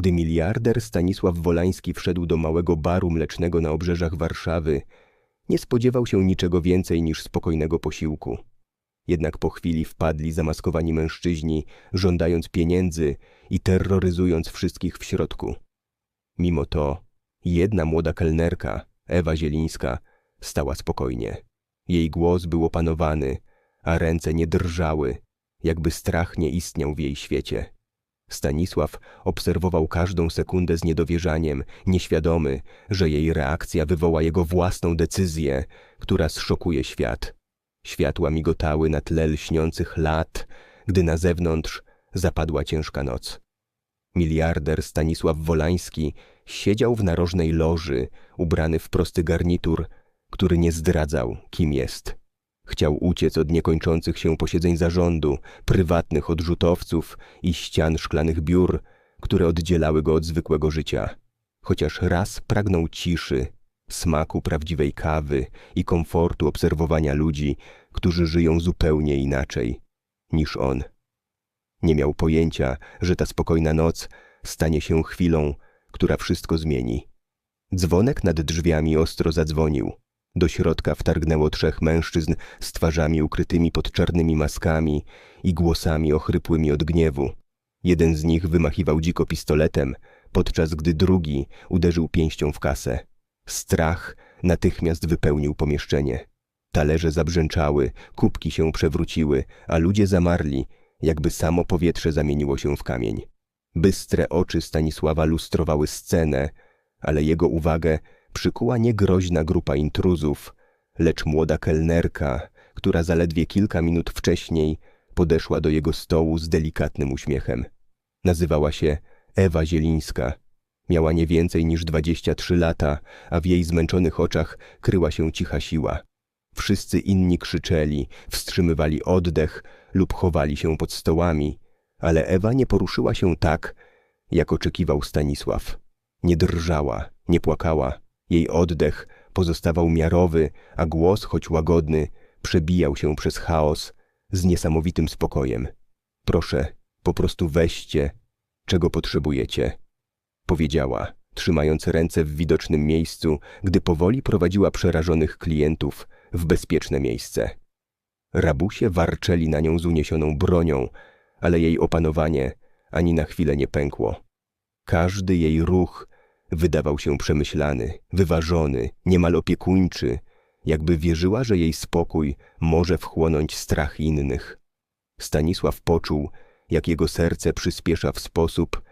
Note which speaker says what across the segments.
Speaker 1: Gdy miliarder Stanisław Wolański wszedł do małego baru mlecznego na obrzeżach Warszawy, nie spodziewał się niczego więcej niż spokojnego posiłku. Jednak po chwili wpadli zamaskowani mężczyźni, żądając pieniędzy i terroryzując wszystkich w środku. Mimo to jedna młoda kelnerka, Ewa Zielińska, stała spokojnie. Jej głos był opanowany, a ręce nie drżały, jakby strach nie istniał w jej świecie. Stanisław obserwował każdą sekundę z niedowierzaniem, nieświadomy, że jej reakcja wywoła jego własną decyzję, która zszokuje świat. Światła migotały na tle lśniących lat, gdy na zewnątrz zapadła ciężka noc. Miliarder Stanisław Wolański siedział w narożnej loży, ubrany w prosty garnitur, który nie zdradzał, kim jest. Chciał uciec od niekończących się posiedzeń zarządu, prywatnych odrzutowców i ścian szklanych biur, które oddzielały go od zwykłego życia. Chociaż raz pragnął ciszy, smaku prawdziwej kawy i komfortu obserwowania ludzi, którzy żyją zupełnie inaczej niż on. Nie miał pojęcia, że ta spokojna noc stanie się chwilą, która wszystko zmieni. Dzwonek nad drzwiami ostro zadzwonił. Do środka wtargnęło trzech mężczyzn z twarzami ukrytymi pod czarnymi maskami i głosami ochrypłymi od gniewu. Jeden z nich wymachiwał dziko pistoletem, podczas gdy drugi uderzył pięścią w kasę. Strach natychmiast wypełnił pomieszczenie. Talerze zabrzęczały, kubki się przewróciły, a ludzie zamarli, jakby samo powietrze zamieniło się w kamień. Bystre oczy Stanisława lustrowały scenę, ale jego uwagę przykuła nie groźna grupa intruzów, lecz młoda kelnerka, która zaledwie kilka minut wcześniej podeszła do jego stołu z delikatnym uśmiechem. Nazywała się Ewa Zielińska. Miała nie więcej niż 23 lata, a w jej zmęczonych oczach kryła się cicha siła. Wszyscy inni krzyczeli, wstrzymywali oddech lub chowali się pod stołami, ale Ewa nie poruszyła się tak, jak oczekiwał Stanisław. Nie drżała, nie płakała. Jej oddech pozostawał miarowy, a głos, choć łagodny, przebijał się przez chaos z niesamowitym spokojem. Proszę, po prostu weźcie, czego potrzebujecie, powiedziała, trzymając ręce w widocznym miejscu, gdy powoli prowadziła przerażonych klientów w bezpieczne miejsce. Rabusie warczeli na nią z uniesioną bronią, ale jej opanowanie ani na chwilę nie pękło. Każdy jej ruch wydawał się przemyślany, wyważony, niemal opiekuńczy, jakby wierzyła, że jej spokój może wchłonąć strach innych. Stanisław poczuł, jak jego serce przyspiesza w sposób,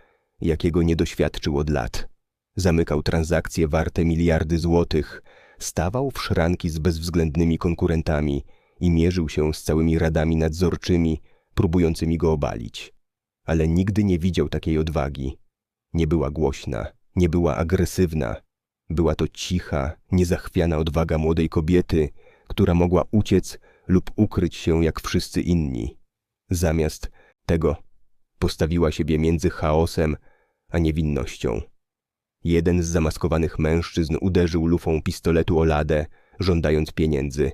Speaker 1: jakiego nie doświadczył od lat. Zamykał transakcje warte miliardy złotych, stawał w szranki z bezwzględnymi konkurentami i mierzył się z całymi radami nadzorczymi, próbującymi go obalić. Ale nigdy nie widział takiej odwagi. Nie była głośna, nie była agresywna. Była to cicha, niezachwiana odwaga młodej kobiety, która mogła uciec lub ukryć się jak wszyscy inni. Zamiast tego postawiła siebie między chaosem a niewinnością. Jeden z zamaskowanych mężczyzn uderzył lufą pistoletu o ladę, żądając pieniędzy.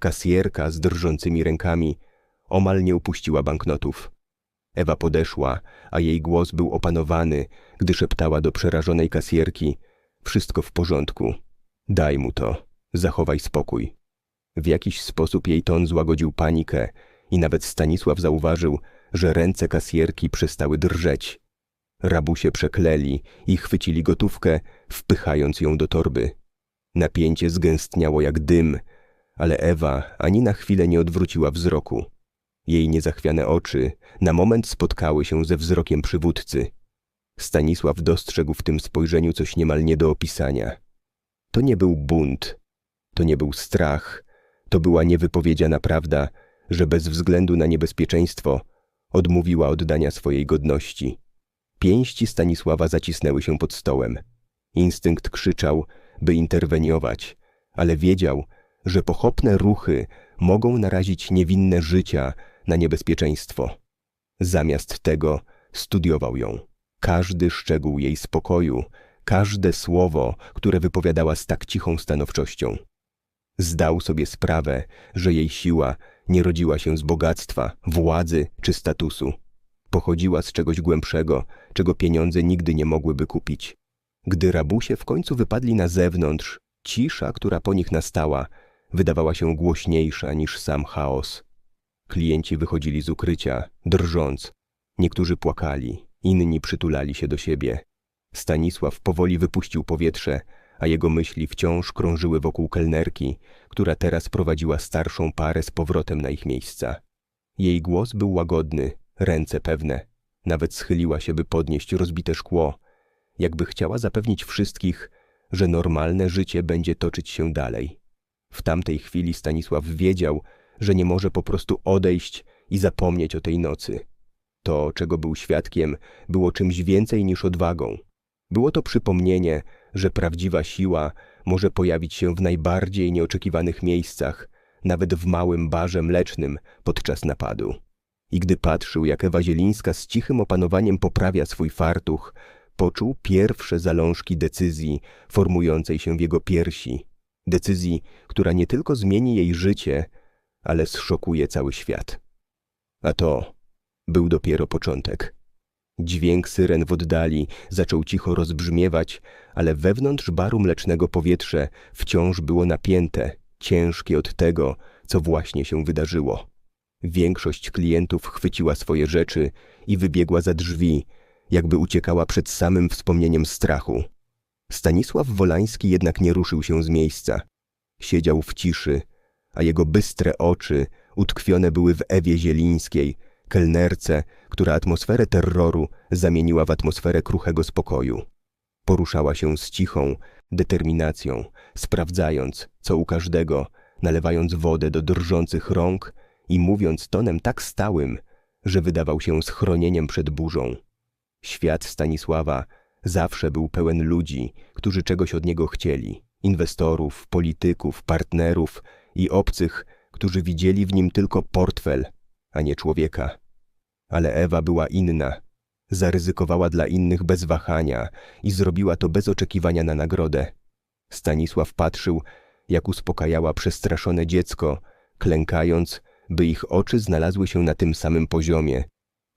Speaker 1: Kasjerka z drżącymi rękami omal nie upuściła banknotów. Ewa podeszła, a jej głos był opanowany, gdy szeptała do przerażonej kasjerki: Wszystko w porządku. Daj mu to. Zachowaj spokój. W jakiś sposób jej ton złagodził panikę i nawet Stanisław zauważył, że ręce kasjerki przestały drżeć. Rabusie przekleli i chwycili gotówkę, wpychając ją do torby. Napięcie zgęstniało jak dym, ale Ewa ani na chwilę nie odwróciła wzroku. Jej niezachwiane oczy na moment spotkały się ze wzrokiem przywódcy. Stanisław dostrzegł w tym spojrzeniu coś niemal nie do opisania. To nie był bunt, to nie był strach, to była niewypowiedziana prawda, że bez względu na niebezpieczeństwo odmówiła oddania swojej godności. Pięści Stanisława zacisnęły się pod stołem. Instynkt krzyczał, by interweniować, ale wiedział, że pochopne ruchy mogą narazić niewinne życia na niebezpieczeństwo. Zamiast tego studiował ją. Każdy szczegół jej spokoju, każde słowo, które wypowiadała z tak cichą stanowczością. Zdał sobie sprawę, że jej siła nie rodziła się z bogactwa, władzy czy statusu. pochodziła z czegoś głębszego, czego pieniądze nigdy nie mogłyby kupić. Gdy rabusie w końcu wypadli na zewnątrz, cisza, która po nich nastała, wydawała się głośniejsza niż sam chaos. Klienci wychodzili z ukrycia, drżąc. Niektórzy płakali, inni przytulali się do siebie. Stanisław powoli wypuścił powietrze, a jego myśli wciąż krążyły wokół kelnerki, która teraz prowadziła starszą parę z powrotem na ich miejsca. Jej głos był łagodny, ręce pewne. Nawet schyliła się, by podnieść rozbite szkło, jakby chciała zapewnić wszystkich, że normalne życie będzie toczyć się dalej. W tamtej chwili Stanisław wiedział, że nie może po prostu odejść i zapomnieć o tej nocy. To, czego był świadkiem, było czymś więcej niż odwagą. Było to przypomnienie, że prawdziwa siła może pojawić się w najbardziej nieoczekiwanych miejscach, nawet w małym barze mlecznym podczas napadu. I gdy patrzył, jak Ewa Zielińska z cichym opanowaniem poprawia swój fartuch, poczuł pierwsze zalążki decyzji formującej się w jego piersi. Decyzji, która nie tylko zmieni jej życie, ale zszokuje cały świat. A to był dopiero początek. Dźwięk syren w oddali zaczął cicho rozbrzmiewać, ale wewnątrz baru mlecznego powietrze wciąż było napięte, ciężkie od tego, co właśnie się wydarzyło. Większość klientów chwyciła swoje rzeczy i wybiegła za drzwi, jakby uciekała przed samym wspomnieniem strachu. Stanisław Wolański jednak nie ruszył się z miejsca. Siedział w ciszy, a jego bystre oczy utkwione były w Ewie Zielińskiej, kelnerce, która atmosferę terroru zamieniła w atmosferę kruchego spokoju. Poruszała się z cichą determinacją, sprawdzając, co u każdego, nalewając wodę do drżących rąk i mówiąc tonem tak stałym, że wydawał się schronieniem przed burzą. Świat Stanisława zawsze był pełen ludzi, którzy czegoś od niego chcieli inwestorów, polityków, partnerów i obcych, którzy widzieli w nim tylko portfel, a nie człowieka. Ale Ewa była inna. Zaryzykowała dla innych bez wahania i zrobiła to bez oczekiwania na nagrodę. Stanisław patrzył, jak uspokajała przestraszone dziecko, klękając, by ich oczy znalazły się na tym samym poziomie,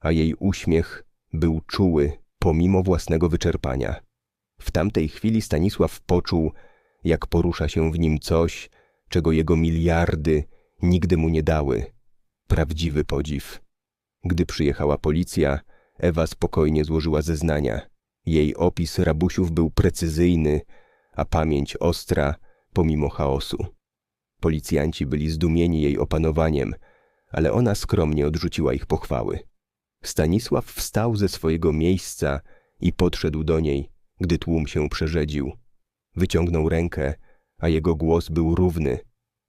Speaker 1: a jej uśmiech był czuły pomimo własnego wyczerpania. W tamtej chwili Stanisław poczuł, jak porusza się w nim coś, czego jego miliardy nigdy mu nie dały. Prawdziwy podziw. Gdy przyjechała policja, Ewa spokojnie złożyła zeznania. Jej opis rabusiów był precyzyjny, a pamięć ostra, pomimo chaosu. Policjanci byli zdumieni jej opanowaniem, ale ona skromnie odrzuciła ich pochwały. Stanisław wstał ze swojego miejsca i podszedł do niej, gdy tłum się przerzedził. Wyciągnął rękę, a jego głos był równy,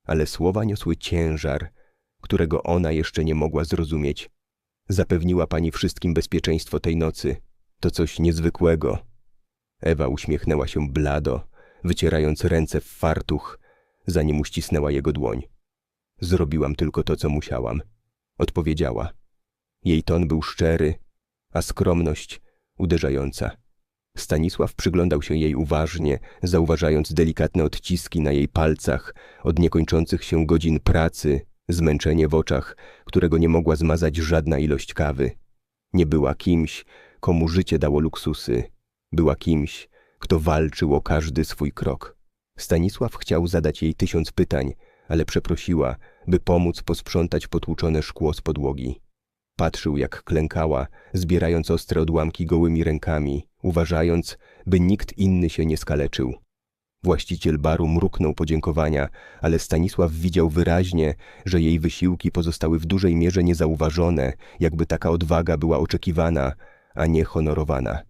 Speaker 1: ale słowa niosły ciężar, którego ona jeszcze nie mogła zrozumieć. Zapewniła pani wszystkim bezpieczeństwo tej nocy. To coś niezwykłego. Ewa uśmiechnęła się blado, wycierając ręce w fartuch, zanim uścisnęła jego dłoń. Zrobiłam tylko to, co musiałam. Odpowiedziała. Jej ton był szczery, a skromność uderzająca. Stanisław przyglądał się jej uważnie, zauważając delikatne odciski na jej palcach od niekończących się godzin pracy, zmęczenie w oczach, którego nie mogła zmazać żadna ilość kawy. Nie była kimś, komu życie dało luksusy. Była kimś, kto walczył o każdy swój krok. Stanisław chciał zadać jej tysiąc pytań, ale przeprosiła, by pomóc posprzątać potłuczone szkło z podłogi. Patrzył, jak klękała, zbierając ostre odłamki gołymi rękami, uważając, by nikt inny się nie skaleczył. Właściciel baru mruknął podziękowania, ale Stanisław widział wyraźnie, że jej wysiłki pozostały w dużej mierze niezauważone, jakby taka odwaga była oczekiwana, a nie honorowana.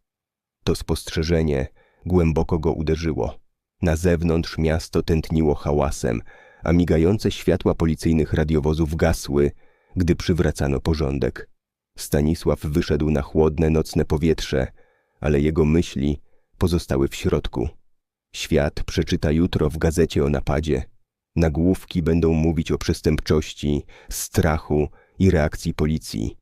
Speaker 1: To spostrzeżenie głęboko go uderzyło. Na zewnątrz miasto tętniło hałasem, a migające światła policyjnych radiowozów gasły, gdy przywracano porządek. Stanisław wyszedł na chłodne nocne powietrze, ale jego myśli pozostały w środku. Świat przeczyta jutro w gazecie o napadzie. Nagłówki będą mówić o przestępczości, strachu i reakcji policji.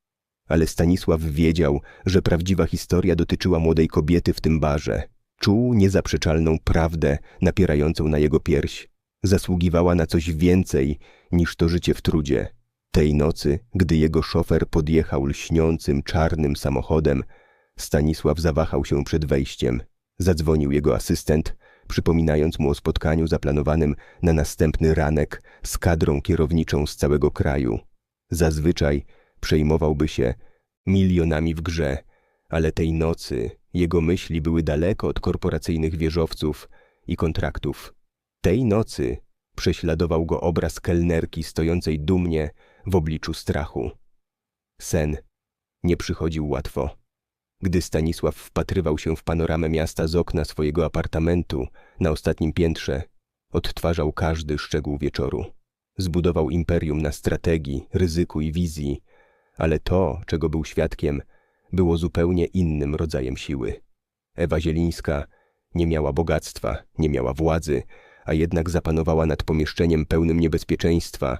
Speaker 1: Ale Stanisław wiedział, że prawdziwa historia dotyczyła młodej kobiety w tym barze. Czuł niezaprzeczalną prawdę napierającą na jego pierś. Zasługiwała na coś więcej niż to życie w trudzie. Tej nocy, gdy jego szofer podjechał lśniącym, czarnym samochodem, Stanisław zawahał się przed wejściem. Zadzwonił jego asystent, przypominając mu o spotkaniu zaplanowanym na następny ranek z kadrą kierowniczą z całego kraju. Zazwyczaj przejmowałby się milionami w grze, ale tej nocy jego myśli były daleko od korporacyjnych wieżowców i kontraktów. Tej nocy prześladował go obraz kelnerki stojącej dumnie w obliczu strachu. Sen nie przychodził łatwo. Gdy Stanisław wpatrywał się w panoramę miasta z okna swojego apartamentu na ostatnim piętrze, odtwarzał każdy szczegół wieczoru. Zbudował imperium na strategii, ryzyku i wizji, ale to, czego był świadkiem, było zupełnie innym rodzajem siły. Ewa Zielińska nie miała bogactwa, nie miała władzy, a jednak zapanowała nad pomieszczeniem pełnym niebezpieczeństwa,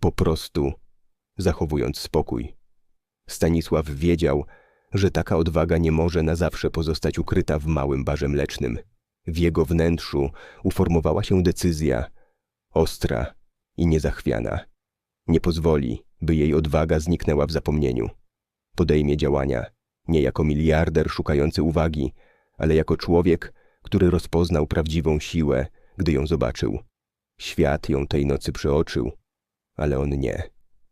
Speaker 1: po prostu zachowując spokój. Stanisław wiedział, że taka odwaga nie może na zawsze pozostać ukryta w małym barze mlecznym. W jego wnętrzu uformowała się decyzja, ostra i niezachwiana. Nie pozwoli, by jej odwaga zniknęła w zapomnieniu. Podejmie działania, nie jako miliarder szukający uwagi, ale jako człowiek, który rozpoznał prawdziwą siłę, gdy ją zobaczył. Świat ją tej nocy przeoczył, ale on nie.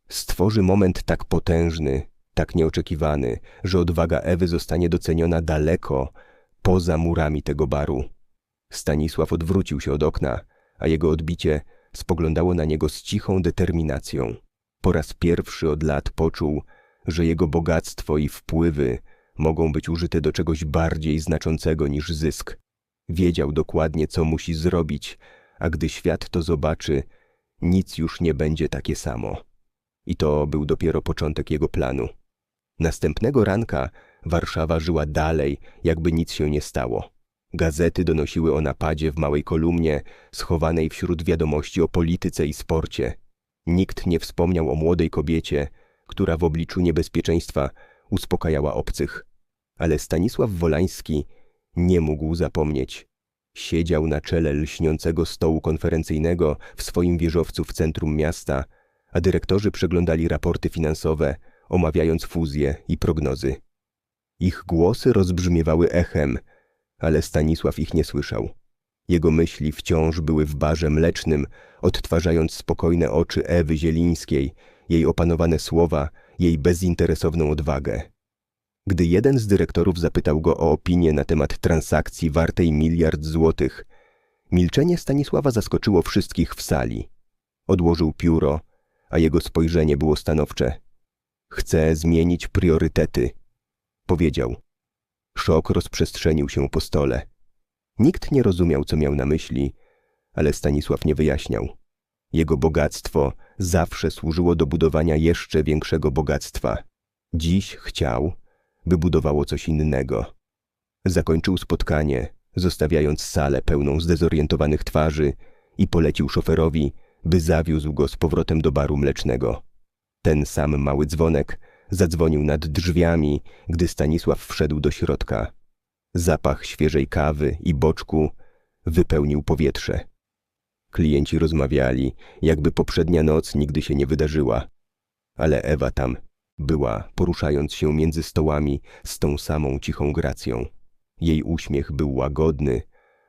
Speaker 1: Stworzy moment tak potężny, tak nieoczekiwany, że odwaga Ewy zostanie doceniona daleko poza murami tego baru. Stanisław odwrócił się od okna, a jego odbicie spoglądało na niego z cichą determinacją. Po raz pierwszy od lat poczuł, że jego bogactwo i wpływy mogą być użyte do czegoś bardziej znaczącego niż zysk. Wiedział dokładnie, co musi zrobić, a gdy świat to zobaczy, nic już nie będzie takie samo. I to był dopiero początek jego planu. Następnego ranka Warszawa żyła dalej, jakby nic się nie stało. Gazety donosiły o napadzie w małej kolumnie, schowanej wśród wiadomości o polityce i sporcie. Nikt nie wspomniał o młodej kobiecie, która w obliczu niebezpieczeństwa uspokajała obcych. Ale Stanisław Wolański nie mógł zapomnieć. Siedział na czele lśniącego stołu konferencyjnego w swoim wieżowcu w centrum miasta, a dyrektorzy przeglądali raporty finansowe, omawiając fuzje i prognozy. Ich głosy rozbrzmiewały echem, ale Stanisław ich nie słyszał. Jego myśli wciąż były w barze mlecznym, odtwarzając spokojne oczy Ewy Zielińskiej, jej opanowane słowa, jej bezinteresowną odwagę. Gdy jeden z dyrektorów zapytał go o opinię na temat transakcji wartej miliard złotych, milczenie Stanisława zaskoczyło wszystkich w sali. Odłożył pióro, a jego spojrzenie było stanowcze. Chcę zmienić priorytety, powiedział. Szok rozprzestrzenił się po stole. Nikt nie rozumiał, co miał na myśli, ale Stanisław nie wyjaśniał. Jego bogactwo zawsze służyło do budowania jeszcze większego bogactwa. Dziś chciał, by budowało coś innego. Zakończył spotkanie, zostawiając salę pełną zdezorientowanych twarzy i polecił szoferowi, by zawiózł go z powrotem do baru mlecznego. Ten sam mały dzwonek zadzwonił nad drzwiami, gdy Stanisław wszedł do środka. Zapach świeżej kawy i boczku wypełnił powietrze. Klienci rozmawiali, jakby poprzednia noc nigdy się nie wydarzyła. Ale Ewa tam była, poruszając się między stołami z tą samą cichą gracją. Jej uśmiech był łagodny,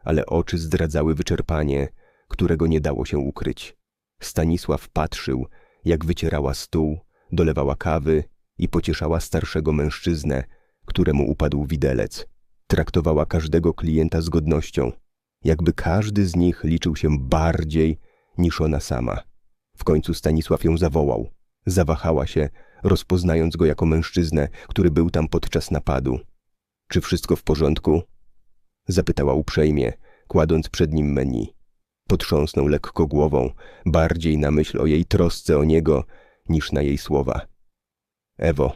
Speaker 1: ale oczy zdradzały wyczerpanie, którego nie dało się ukryć. Stanisław patrzył, jak wycierała stół, dolewała kawy i pocieszała starszego mężczyznę, któremu upadł widelec. Traktowała każdego klienta z godnością, jakby każdy z nich liczył się bardziej niż ona sama. W końcu Stanisław ją zawołał. Zawahała się, rozpoznając go jako mężczyznę, który był tam podczas napadu. Czy wszystko w porządku? Zapytała uprzejmie, kładąc przed nim menu. Potrząsnął lekko głową, bardziej na myśl o jej trosce o niego, niż na jej słowa. Ewo,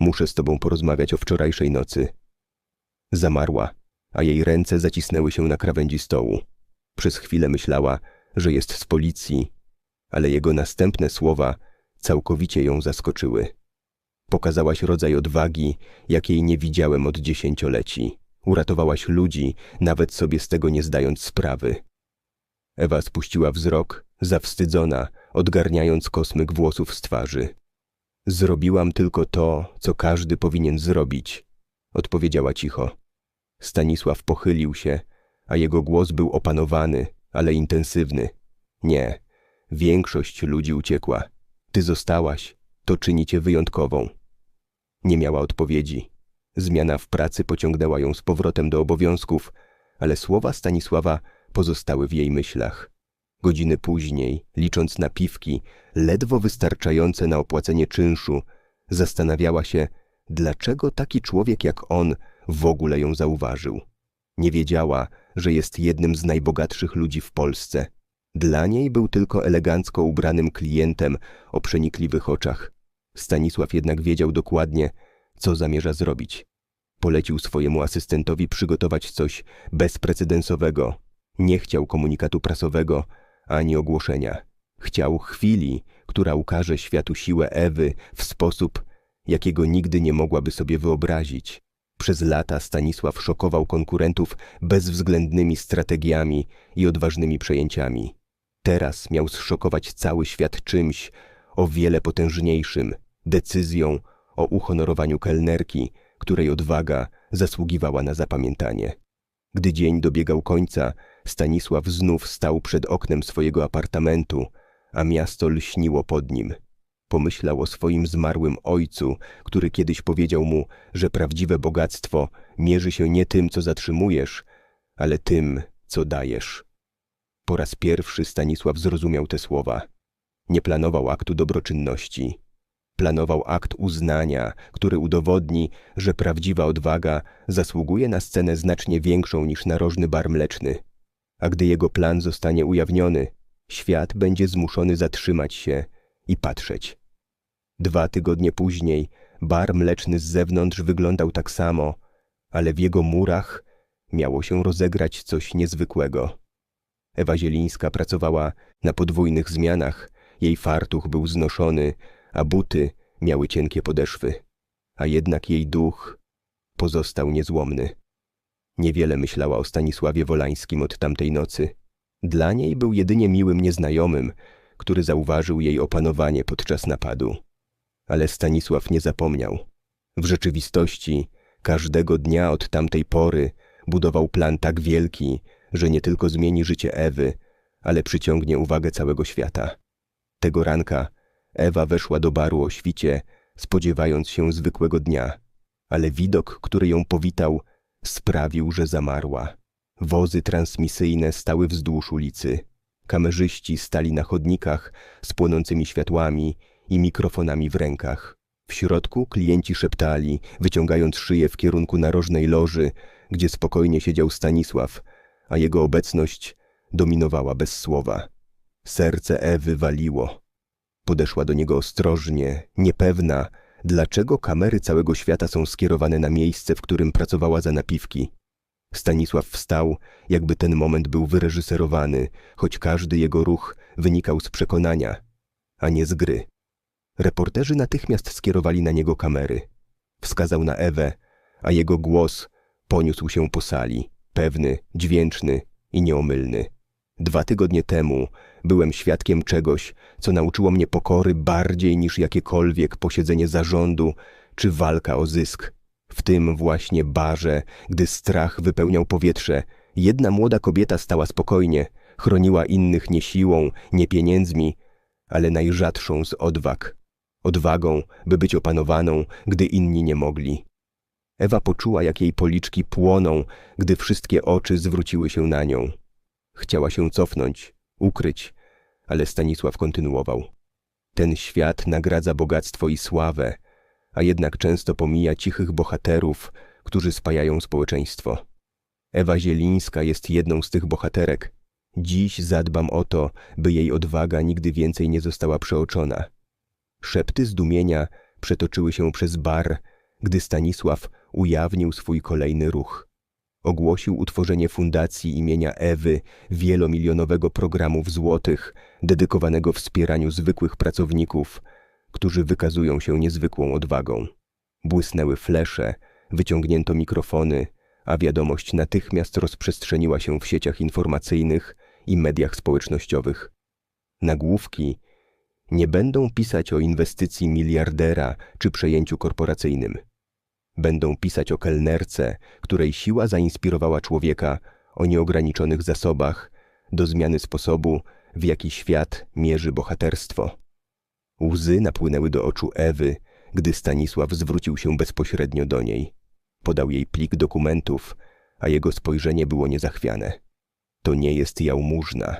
Speaker 1: muszę z tobą porozmawiać o wczorajszej nocy. Zamarła, a jej ręce zacisnęły się na krawędzi stołu. Przez chwilę myślała, że jest z policji, ale jego następne słowa całkowicie ją zaskoczyły. Pokazałaś rodzaj odwagi, jakiej nie widziałem od dziesięcioleci. Uratowałaś ludzi, nawet sobie z tego nie zdając sprawy. Ewa spuściła wzrok, zawstydzona, odgarniając kosmyk włosów z twarzy. Zrobiłam tylko to, co każdy powinien zrobić, odpowiedziała cicho. Stanisław pochylił się, a jego głos był opanowany, ale intensywny. Nie, większość ludzi uciekła. Ty zostałaś, to czyni cię wyjątkową. Nie miała odpowiedzi. Zmiana w pracy pociągnęła ją z powrotem do obowiązków, ale słowa Stanisława pozostały w jej myślach. Godziny później, licząc napiwki, ledwo wystarczające na opłacenie czynszu, zastanawiała się, dlaczego taki człowiek jak on w ogóle ją zauważył. Nie wiedziała, że jest jednym z najbogatszych ludzi w Polsce. Dla niej był tylko elegancko ubranym klientem o przenikliwych oczach. Stanisław jednak wiedział dokładnie, co zamierza zrobić. Polecił swojemu asystentowi przygotować coś bezprecedensowego. Nie chciał komunikatu prasowego ani ogłoszenia. Chciał chwili, która ukaże światu siłę Ewy w sposób, jakiego nigdy nie mogłaby sobie wyobrazić. Przez lata Stanisław szokował konkurentów bezwzględnymi strategiami i odważnymi przejęciami. Teraz miał zszokować cały świat czymś o wiele potężniejszym, decyzją o uhonorowaniu kelnerki, której odwaga zasługiwała na zapamiętanie. Gdy dzień dobiegał końca, Stanisław znów stał przed oknem swojego apartamentu, a miasto lśniło pod nim. Pomyślał o swoim zmarłym ojcu, który kiedyś powiedział mu, że prawdziwe bogactwo mierzy się nie tym, co zatrzymujesz, ale tym, co dajesz. Po raz pierwszy Stanisław zrozumiał te słowa. Nie planował aktu dobroczynności. Planował akt uznania, który udowodni, że prawdziwa odwaga zasługuje na scenę znacznie większą niż narożny bar mleczny. A gdy jego plan zostanie ujawniony, świat będzie zmuszony zatrzymać się i patrzeć. Dwa tygodnie później bar mleczny z zewnątrz wyglądał tak samo, ale w jego murach miało się rozegrać coś niezwykłego. Ewa Zielińska pracowała na podwójnych zmianach, jej fartuch był znoszony, a buty miały cienkie podeszwy, a jednak jej duch pozostał niezłomny. Niewiele myślała o Stanisławie Wolańskim od tamtej nocy. Dla niej był jedynie miłym nieznajomym, który zauważył jej opanowanie podczas napadu. Ale Stanisław nie zapomniał. W rzeczywistości każdego dnia od tamtej pory budował plan tak wielki, że nie tylko zmieni życie Ewy, ale przyciągnie uwagę całego świata. Tego ranka Ewa weszła do baru o świcie, spodziewając się zwykłego dnia, ale widok, który ją powitał, sprawił, że zamarła. Wozy transmisyjne stały wzdłuż ulicy. Kamerzyści stali na chodnikach z płonącymi światłami i mikrofonami w rękach. W środku klienci szeptali, wyciągając szyję w kierunku narożnej loży, gdzie spokojnie siedział Stanisław, a jego obecność dominowała bez słowa. Serce Ewy waliło. Podeszła do niego ostrożnie, niepewna, dlaczego kamery całego świata są skierowane na miejsce, w którym pracowała za napiwki. Stanisław wstał, jakby ten moment był wyreżyserowany, choć każdy jego ruch wynikał z przekonania, a nie z gry. Reporterzy natychmiast skierowali na niego kamery. Wskazał na Ewę, a jego głos poniósł się po sali, pewny, dźwięczny i nieomylny. Dwa tygodnie temu byłem świadkiem czegoś, co nauczyło mnie pokory bardziej niż jakiekolwiek posiedzenie zarządu czy walka o zysk. W tym właśnie barze, gdy strach wypełniał powietrze, jedna młoda kobieta stała spokojnie, chroniła innych nie siłą, nie pieniędzmi, ale najrzadszą z odwag. Odwagą, by być opanowaną, gdy inni nie mogli. Ewa poczuła, jak jej policzki płoną, gdy wszystkie oczy zwróciły się na nią. Chciała się cofnąć, ukryć, ale Stanisław kontynuował. Ten świat nagradza bogactwo i sławę, a jednak często pomija cichych bohaterów, którzy spajają społeczeństwo. Ewa Zielińska jest jedną z tych bohaterek. Dziś zadbam o to, by jej odwaga nigdy więcej nie została przeoczona. Szepty zdumienia przetoczyły się przez bar, gdy Stanisław ujawnił swój kolejny ruch. Ogłosił utworzenie fundacji imienia Ewy, wielomilionowego programu w złotych, dedykowanego wspieraniu zwykłych pracowników, którzy wykazują się niezwykłą odwagą. Błysnęły flesze, wyciągnięto mikrofony, a wiadomość natychmiast rozprzestrzeniła się w sieciach informacyjnych i mediach społecznościowych. Nagłówki Nie będą pisać o inwestycji miliardera czy przejęciu korporacyjnym. Będą pisać o kelnerce, której siła zainspirowała człowieka o nieograniczonych zasobach do zmiany sposobu, w jaki świat mierzy bohaterstwo. Łzy napłynęły do oczu Ewy, gdy Stanisław zwrócił się bezpośrednio do niej. Podał jej plik dokumentów, a jego spojrzenie było niezachwiane. To nie jest jałmużna,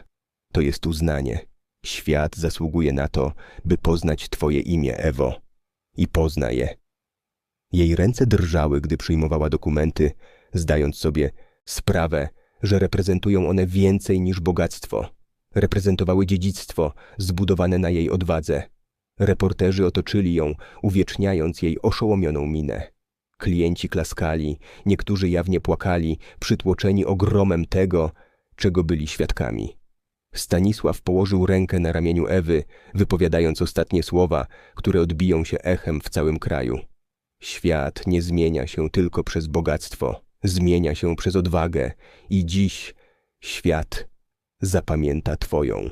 Speaker 1: to jest uznanie. Świat zasługuje na to, by poznać Twoje imię, Ewo. I pozna je. Jej ręce drżały, gdy przyjmowała dokumenty, zdając sobie sprawę, że reprezentują one więcej niż bogactwo. Reprezentowały dziedzictwo zbudowane na jej odwadze. Reporterzy otoczyli ją, uwieczniając jej oszołomioną minę. Klienci klaskali, niektórzy jawnie płakali, przytłoczeni ogromem tego, czego byli świadkami. Stanisław położył rękę na ramieniu Ewy, wypowiadając ostatnie słowa, które odbiją się echem w całym kraju. Świat nie zmienia się tylko przez bogactwo, zmienia się przez odwagę i dziś świat zapamięta Twoją.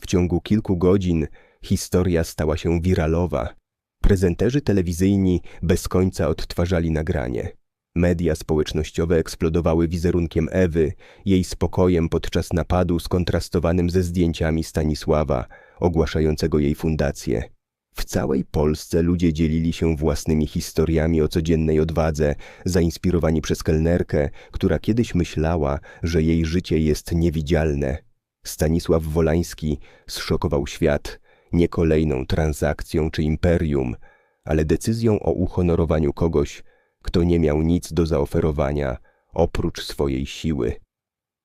Speaker 1: W ciągu kilku godzin historia stała się wiralowa. Prezenterzy telewizyjni bez końca odtwarzali nagranie. Media społecznościowe eksplodowały wizerunkiem Ewy, jej spokojem podczas napadu skontrastowanym ze zdjęciami Stanisława, ogłaszającego jej fundację. W całej Polsce ludzie dzielili się własnymi historiami o codziennej odwadze, zainspirowani przez kelnerkę, która kiedyś myślała, że jej życie jest niewidzialne. Stanisław Wolański zszokował świat nie kolejną transakcją czy imperium, ale decyzją o uhonorowaniu kogoś, kto nie miał nic do zaoferowania oprócz swojej siły.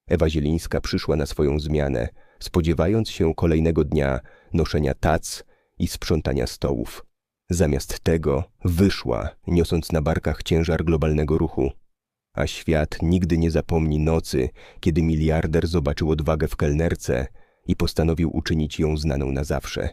Speaker 1: Ewa Zielińska przyszła na swoją zmianę, spodziewając się kolejnego dnia noszenia tac i sprzątania stołów. Zamiast tego wyszła, niosąc na barkach ciężar globalnego ruchu. A świat nigdy nie zapomni nocy, kiedy miliarder zobaczył odwagę w kelnerce i postanowił uczynić ją znaną na zawsze.